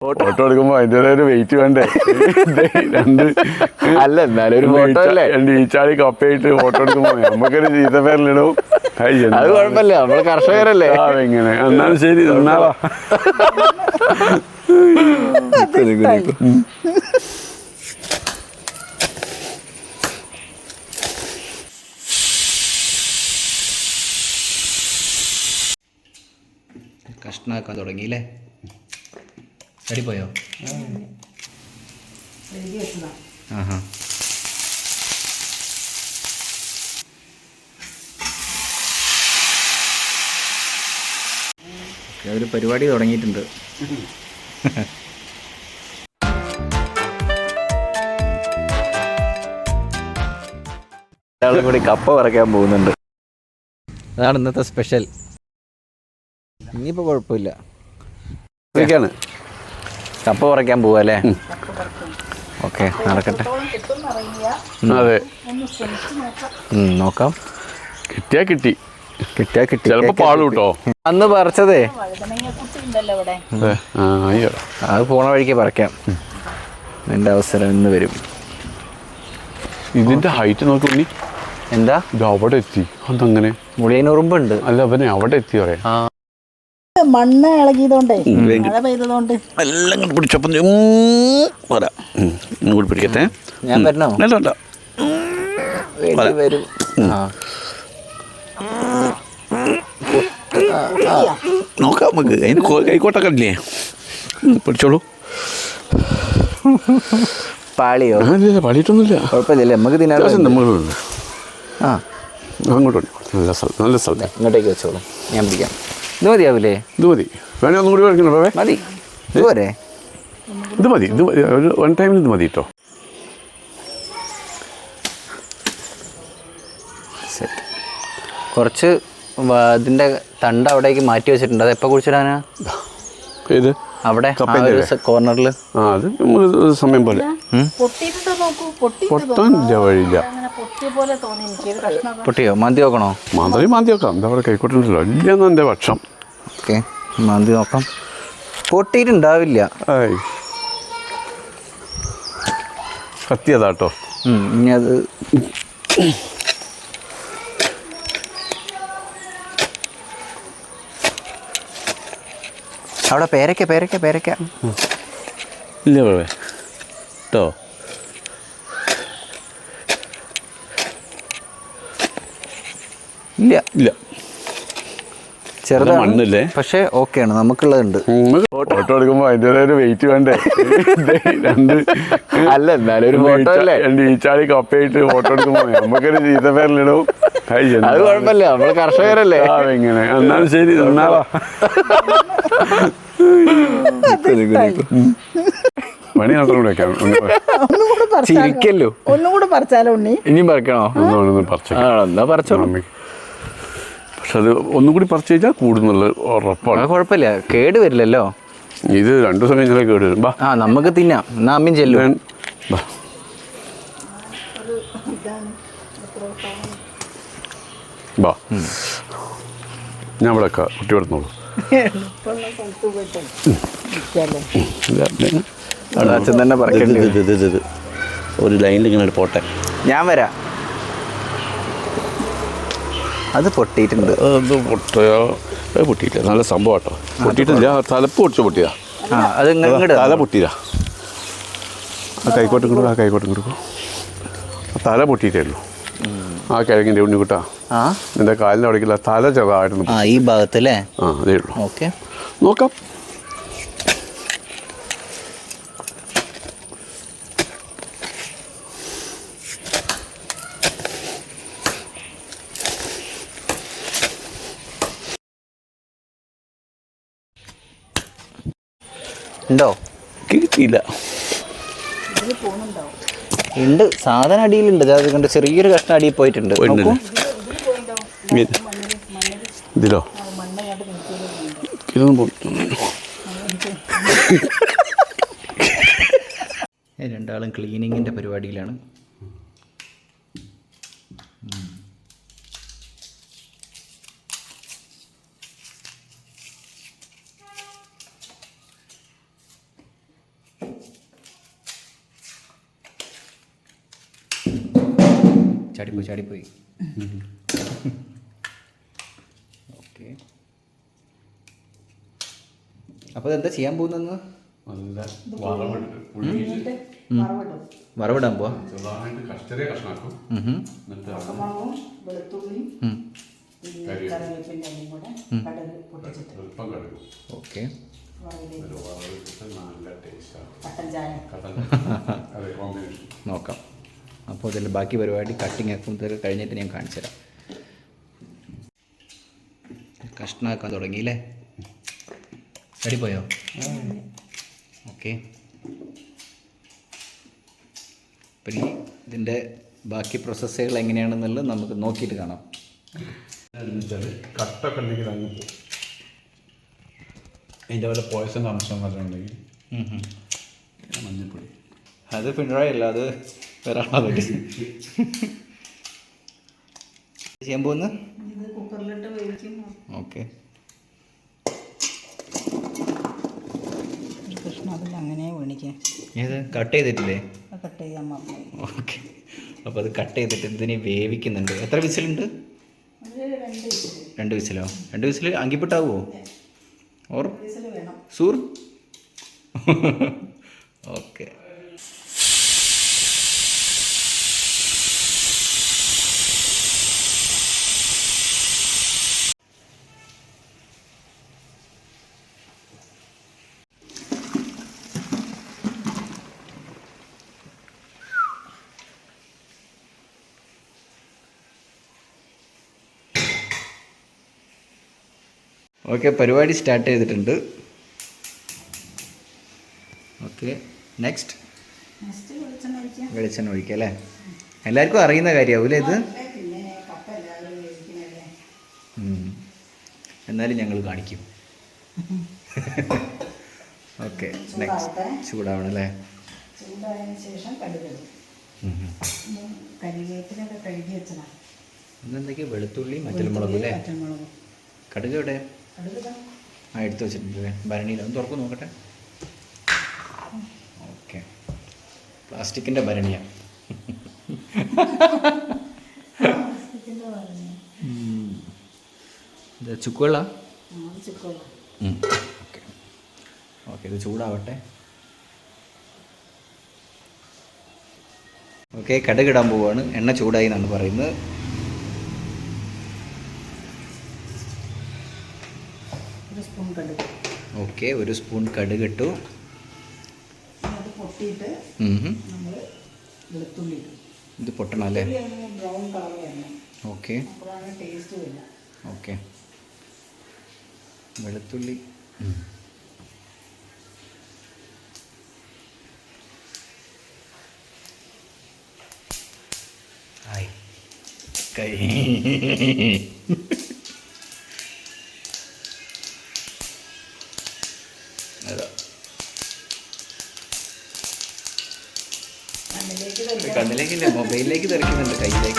Photo? എടുക്കുമ്പോ അതിന്റെ ഒരു വെയിറ്റ് വേണ്ടേ? രണ്ട് അല്ല എന്നാലും ഒരു ഫോട്ടോ അല്ലേ? രണ്ട് ഈച്ചാളി കപ്പയിട്ട് ഫോട്ടോ എടുക്കുമ്പോ നമുക്കൊരു ചീത്ത പേരിലിടും ഹൈ, എന്താ? അത് കുഴപ്പമില്ല നമ്മൾ കർഷകരല്ലേ? എങ്ങനെ എന്നാലും ശരി എന്നാളാ കഷ്ണാക്കാൻ തുടങ്ങിയില്ലേ? പോയോ ആഹാ. ഒരു പരിപാടി തുടങ്ങിയിട്ടുണ്ട്. ഒരാളും കൂടി കപ്പ പറിക്കാൻ പോകുന്നുണ്ട്. അതാണ് ഇന്നത്തെ സ്പെഷ്യൽ. ഇനിയിപ്പോൾ കുഴപ്പമില്ല. കപ്പ പറിക്കാൻ പോവാ അല്ലേ ഓക്കെ നടക്കട്ടെ. അതെ. നോക്കാം. കിട്ടിയാ കിട്ടി. കിട്ടിയാ കിട്ടി. ചിലപ്പോ പാടും കേട്ടോ. അന്ന് പറിച്ചതേ. അയ്യോ. അത് പോണ വഴിക്ക് പറിക്കാം. നിന്റെ അവസരം ഇന്ന് വരും. ഇതിന്റെ ഹൈറ്റ് നോക്കി എന്താ? ഇത് അവിടെ എത്തി. അതങ്ങനെ? മുളിയനുറുമ്പുണ്ട് അല്ല അവനെ അവിടെ എത്തി പറയാം. മണ്ണ് ഇളകിയതുകൊണ്ടേ മഴ പെയ്തതുകൊണ്ട്. എല്ലാം കൂടി പിടിച്ചപ്പം വരാം. കൂടി പിടിക്കട്ടെ. ഞാൻ വരണോ? അല്ല വരും. ആ. നോക്കാം നമുക്ക്. അതിന് കൈക്കോട്ടൊക്കെ ഇല്ലേ പിടിച്ചോളൂ. പാളിയോ? പാളിയിട്ടൊന്നുമില്ല ഇല്ല പളിയിട്ടൊന്നുമില്ല. കുഴപ്പമില്ലല്ലേ നമുക്ക് തിന്നാൻ നമ്മൾ ആ. അങ്ങോട്ട് വണ്ടി നല്ല സ്ഥലം നല്ല സ്ഥലം. ഇങ്ങോട്ടേക്ക് വെച്ചോളൂ. ഞാൻ പിടിക്കാം. ഇത് മതിയാവില്ലേ ഇത് മതി വേണേ ഒന്നും കൂടി വരയ്ക്കണോ മതി. ഇത് പോരെ. ഇത് മതി ഇത് ഒരു വൺ ടൈമിൽ ഇത് മതി കേട്ടോ കുറച്ച് ഇതിന്റെ ഇതിന്റെ തണ്ട് അവിടേക്ക് മാറ്റി വെച്ചിട്ടുണ്ട്. അത് എപ്പോൾ കുഴിച്ചിടാനാ ഇത് അവിടെ? കോർണറിൽ ആ അത് സമയം പോലെ. പൊട്ടാനില്ല വഴിയില്ല. പൊട്ടിയ മാന്തി നോക്കണോ മാന്തി മാന്തി വെക്കാം. എന്താ അവിടെ കൈക്കോട്ടുണ്ടല്ലോ ഇല്ലെന്ന് എന്റെ പക്ഷം. ഓക്കെ മാന്തി നോക്കാം. പൊട്ടിയിട്ടുണ്ടാവില്ല. കത്തിയതാട്ടോ ഇനി അത് അവിടെ പേരക്ക പേരക്ക പേരക്ക ഇല്ല കേട്ടോ ഇല്ല. ഇല്ല. ചെറുതാണ് മണ്ണല്ലേ? പക്ഷേ ഓക്കെയാണ് നമുക്കുള്ളതുണ്ട്. ഫോട്ടോ എടുക്കുമ്പോ അതിന്റെ ഒരു വെയിറ്റ് വേണ്ടേ രണ്ട് അല്ല എന്നാലും ഒരു ഫോട്ടോ അല്ലേ? രണ്ട് ഈച്ചാളി കപ്പയിട്ട് ഫോട്ടോ എടുക്കുമ്പോ നമുക്കൊരു ചീത്ത പേരിലിടും ഹൈ, എന്താ അത് കുഴപ്പമില്ല നമ്മൾ കർഷകരല്ലേ? എങ്ങനെ ഇങ്ങനെ. എന്നാലും ശരി എന്നാളാ പണി നടന്നു കൂടെ വെക്കാം. ഒന്ന് കൂടെ പറിച്ചാലോ? ചിരിക്കല്ലോ. ഒന്നും കൂടെ പറിച്ചാലോ ഉണ്ണി? ഇനിയും പറിക്കണോ? ഒന്നും പറിച്ചു ആ എന്നാ പറിച്ചോളൂ. പക്ഷെ അത് ഒന്നും കൂടി പറിച്ചു കഴിഞ്ഞാൽ കൂടുന്നുള്ള ഉറപ്പാണ് അത് കുഴപ്പമില്ല കേട് വരില്ലല്ലോ ഇത് രണ്ടു സമയം ചില കേട് വരും ബാ ആ നമുക്ക് തിന്നാം എന്നാ അമ്മയും ചെല്ലും ഞാൻ- ബാ. ബാ ഞാൻ ഇവിടെ കുട്ടി കിടന്നോളൂ അച്ഛൻ തന്നെ പറഞ്ഞു. ഒരു ലൈനിൽ ഇങ്ങനെ പോട്ടെ ഞാൻ വരാം അത് പൊട്ടിയിട്ടുണ്ട്. അത് പൊട്ടയോ? അത് പൊട്ടിയില്ല നല്ല സംഭവം കേട്ടോ പൊട്ടിയിട്ടില്ല. തലപ്പ് പൊടിച്ച് പൊട്ടിയതാ ആ അത് ഇങ്ങോട്ട് തല പൊട്ടിയില്ല. ആ കൈക്കോട്ടും കൊടുക്കും ആ കൈക്കോട്ടും കൊടുക്കും തല പൊട്ടിയിട്ടേ ഉള്ളൂ. ആ കിഴങ്ങിന്റെ ഉണ്ണിക്കുട്ടാ ആ? നിന്റെ കാലിന്റെ അവിടേക്കില്ല തല ചെറുതായിരുന്നു ആ ഈ ഭാഗത്തല്ലേ? ആ അതേ ഉള്ളൂ. ഓക്കെ. നോക്കാം. ഉണ്ടോ? കിട്ടിയില്ല. ഉണ്ട്. സാധനം അടിയിലുണ്ട്. അതുകൊണ്ട് അത് കണ്ട് ചെറിയൊരു കഷ്ണം അടിയിൽ പോയിട്ടുണ്ട്. ഇതിലോ? ഇതൊന്നും രണ്ടാളും ക്ലീനിങ്ങിന്റെ പരിപാടിയിലാണ്. ചാടിപ്പോയി ചാടിപ്പോയി. ഓക്കെ. അപ്പോൾ ഇതെന്താ ചെയ്യാൻ പോകുന്നതെന്ന്? വറവിടാൻ പോവാ ഓക്കെ. നോക്കാം. അപ്പോൾ ഇതിൽ ബാക്കി പരിപാടി കട്ടിങ് ആക്കുന്നത് കഴിഞ്ഞിട്ട് ഞാൻ കാണിച്ചു തരാം. തുടങ്ങി അല്ലേ? അടിപ്പോയോ ഓക്കെ അപ്പം ഇനി ഇതിന്റെ ബാക്കി പ്രോസസ്സുകൾ എങ്ങനെയാണെന്നുള്ളത് നമുക്ക് നോക്കിയിട്ട് കാണാം. കട്ടൊക്കെ ഉണ്ടെങ്കിൽ അങ്ങ് പോകും. അതിന്റെ വല്ല പോയസന്റെ അംശം വല്ല ഉണ്ടെങ്കിൽ. മഞ്ഞപ്പൊടി. അത് പിണറായി അല്ല അത് ആളാണ് ചെയ്യാൻ പോകുന്ന? കുക്കറിലിട്ട് ഓക്കെ കൃഷ്ണ അതിൽ അങ്ങനെ ഏത്? കട്ട് ചെയ്തിട്ടില്ലേ? കട്ട് ചെയ്യാൻ മറന്നു ഓക്കെ. അപ്പോൾ അത് കട്ട് ചെയ്തിട്ട് ഇതിനെ വേവിക്കുന്നുണ്ട്. എത്ര വിസിലുണ്ട്? രണ്ട് വിസിലോ? രണ്ട് വിസിൽ അങ്കിപ്പിട്ടാവുമോ ഓർ സൂർ. ഓക്കെ. ഓക്കെ പരിപാടി സ്റ്റാർട്ട് ചെയ്തിട്ടുണ്ട്. ഓക്കെ നെക്സ്റ്റ് വെളിച്ചെണ്ണ ഒഴിക്കാം. ഒഴിക്കുക അല്ലേ? എല്ലാവർക്കും അറിയുന്ന കാര്യമാവൂലേ ഇത്. എന്നാലും ഞങ്ങൾ കാണിക്കും. ഓക്കെ നെക്സ്റ്റ് ചൂടാവണം അല്ലേ? ചൂടായതിനു ശേഷം കടുക് കരിവേപ്പിലൊക്കെ കഴുകി വെച്ചതാണ്. ഇന്നെന്തൊക്കെയാ വെളുത്തുള്ളി മറ്റൽമുളകും അല്ലേ? കടുക് എവിടെ. ആ എടുത്ത് വെച്ചിട്ടുണ്ട് ഭരണിയിൽ. ഒന്ന് തുറക്കും നോക്കട്ടെ. ഓക്കെ. പ്ലാസ്റ്റിക്കിന്റെ ഭരണിയാണ് ഇത് ചുക്കുവെള്ള? ഓക്കെ ഇത് ചൂടാവട്ടെ. ഓക്കെ കടുകിടാൻ പോവാണ്. എണ്ണ ചൂടായി എന്നാണ് പറയുന്നത് ഒരു സ്പൂൺ കടുക് ഓക്കെ ഒരു സ്പൂൺ കടുക് ഇട്ടു ഇത് പൊട്ടണം അല്ലേ? ഓക്കെ. ഓക്കെ. വെളുത്തുള്ളി. ആയി. കൈ. മൊബൈലിലേക്ക് തെറിക്കുന്നുണ്ട് കയ്യിലേക്ക്.